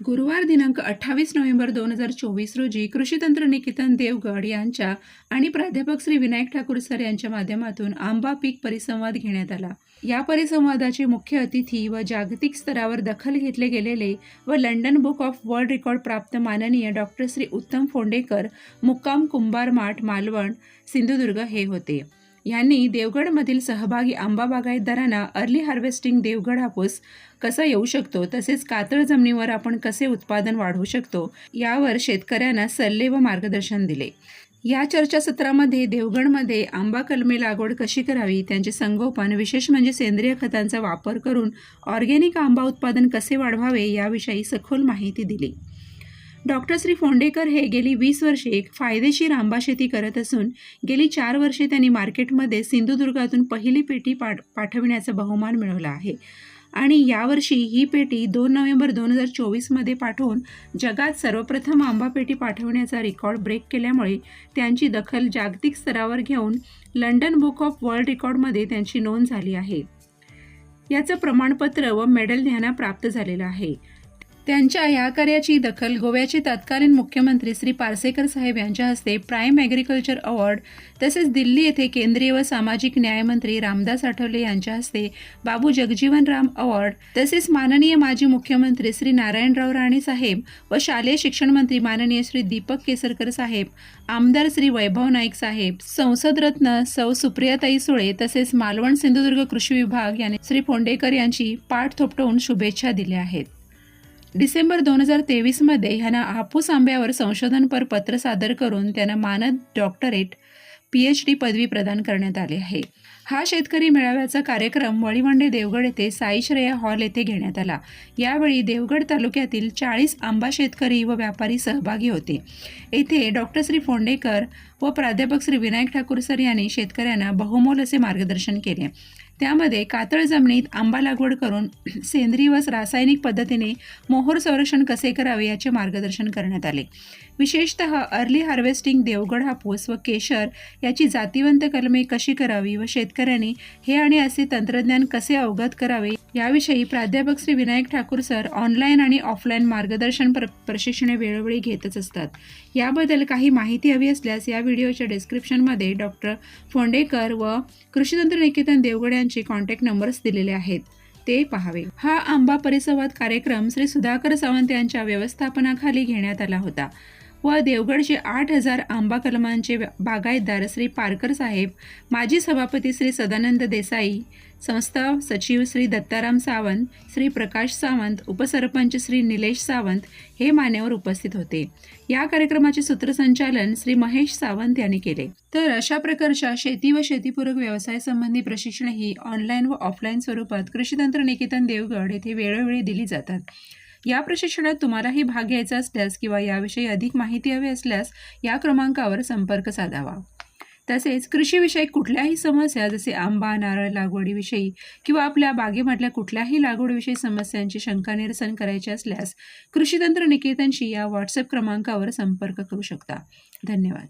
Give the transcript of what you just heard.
गुरुवार दिनांक अठ्ठावीस नोव्हेंबर दोन हजार चोवीस रोजी कृषी तंत्र निकेतन देवगड यांच्या आणि प्राध्यापक श्री विनायक ठाकूर सर यांच्या माध्यमातून आंबा पीक परिसंवाद घेण्यात आला. या परिसंवादाचे मुख्य अतिथी व जागतिक स्तरावर दखल घेतले गेलेले व London book of world record प्राप्त माननीय डॉक्टर श्री उत्तम फोंडेकर मुक्काम कुंभार माठ मालवण सिंधुदुर्ग हे होते. यांनी देवगडमधील सहभागी आंबा बागायतदारांना अर्ली हार्वेस्टिंग देवगड हापूस कसा येऊ शकतो तसेच कातळ जमिनीवर आपण कसे उत्पादन वाढवू शकतो यावर शेतकऱ्यांना सल्ले व मार्गदर्शन दिले. या चर्चासत्रामध्ये देवगडमध्ये आंबा कलमे लागवड कशी करावी त्यांचे संगोपन विशेष म्हणजे सेंद्रिय खतांचा वापर करून ऑर्गॅनिक आंबा उत्पादन कसे वाढवावे याविषयी सखोल माहिती दिली. डॉक्टर श्री फोंडेकर हे गेली वीस वर्षे एक फायदेशीर आंबा शेती करत असून गेली चार वर्षे त्यांनी मार्केटमध्ये सिंधुदुर्गातून पहिली पेटी पाठ पाठविण्याचा बहुमान मिळवला आहे. आणि यावर्षी ही पेटी दोन नोव्हेंबर दोन हजार चोवीसमध्ये पाठवून जगात सर्वप्रथम आंबा पेटी पाठवण्याचा रेकॉर्ड ब्रेक केल्यामुळे त्यांची दखल जागतिक स्तरावर घेऊन लंडन बुक ऑफ वर्ल्ड रेकॉर्डमध्ये त्यांची नोंद झाली आहे. याचं प्रमाणपत्र व मेडल ध्याना प्राप्त झालेलं आहे. त्यांच्या या कार्याची दखल गोव्याचे तत्कालीन मुख्यमंत्री श्री पारसेकर साहेब यांच्या हस्ते प्राईम ॲग्रिकल्चर अवॉर्ड तसेच दिल्ली येथे केंद्रीय व सामाजिक न्यायमंत्री रामदास आठवले यांच्या हस्ते बाबू जगजीवन राम अवॉर्ड तसेच माननीय माजी मुख्यमंत्री श्री नारायणराव राणे साहेब व शालेय शिक्षण मंत्री माननीय श्री दीपक केसरकर साहेब आमदार श्री वैभव नाईक साहेब संसदरत्न सौ सुप्रियाताई सुळे तसेच मालवण सिंधुदुर्ग कृषी विभाग यांनी श्री फोंडेकर यांची पाठ थोपटवून शुभेच्छा दिल्या आहेत. डिसेंबर दोन हजार तेवीसमध्ये ह्यांना हापूस आंब्यावर संशोधनपर पत्र सादर करून त्यांना मानद डॉक्टरेट पी एच डी पदवी प्रदान करण्यात आली आहे. हा शेतकरी मेळाव्याचा कार्यक्रम वळीवंडे देवगड येथे साईश्रेया हॉल येथे घेण्यात आला. यावेळी देवगड तालुक्यातील चाळीस आंबा शेतकरी व व्यापारी सहभागी होते. येथे डॉक्टर श्री फोंडेकर व प्राध्यापक श्री विनायक ठाकूर सर यांनी शेतकऱ्यांना बहुमोल असे मार्गदर्शन केले. त्यामध्ये कातळ जमिनीत आंबा लागवड करून सेंद्रिय व रासायनिक पद्धतीने मोहोर संरक्षण कसे करावे याचे मार्गदर्शन करण्यात आले. विशेषतः अर्ली हार्वेस्टिंग देवगड हापूस व केशर याची जातीवंत कलमे कशी करावी व शेतकऱ्यांनी हे आणि असे तंत्रज्ञान कसे अवगत करावे याविषयी प्राध्यापक श्री विनायक ठाकूर सर ऑनलाईन आणि ऑफलाईन मार्गदर्शन प्र प्रशिक्षणे वेळोवेळी घेतच असतात. याबद्दल काही माहिती हवी असल्यास या व्हिडिओच्या डिस्क्रिप्शनमध्ये डॉक्टर फोंडेकर व कृषीतंत्र निकेतन देवगड यांचे कॉन्टॅक्ट नंबर्स दिलेले आहेत. ते पहावे. हा आंबा परिसंवाद कार्यक्रम श्री सुधाकर सावंत यांच्या व्यवस्थापनाखाली घेण्यात आला होता. व देवगडचे आठ हजार आंबा कलमांचे बागायतदार श्री पारकर साहेब माजी सभापती श्री सदानंद देसाई संस्था सचिव श्री दत्ताराम सावंत श्री प्रकाश सावंत उपसरपंच श्री निलेश सावंत हे मान्यवर उपस्थित होते. या कार्यक्रमाचे सूत्रसंचालन श्री महेश सावंत यांनी केले. तर अशा प्रकारच्या शेती व शेतीपूरक व्यवसाय संबंधी प्रशिक्षणे ही ऑनलाईन व ऑफलाईन स्वरूपात कृषीतंत्र निकेतन देवगड येथे वेळोवेळी दिली जातात. या प्रशिक्षणात तुम्हालाही भाग घ्यायचा असल्यास किंवा याविषयी अधिक माहिती हवी असल्यास या क्रमांकावर संपर्क साधावा. तसेच कृषीविषयक कुठल्याही समस्या जसे आंबा नारळ लागवडीविषयी किंवा आपल्या बागेमधल्या कुठल्याही लागवडीविषयी समस्यांची शंका निरसन करायची असल्यास कृषीतंत्र निकेतनशी या व्हॉट्सअप क्रमांकावर संपर्क करू शकता. धन्यवाद.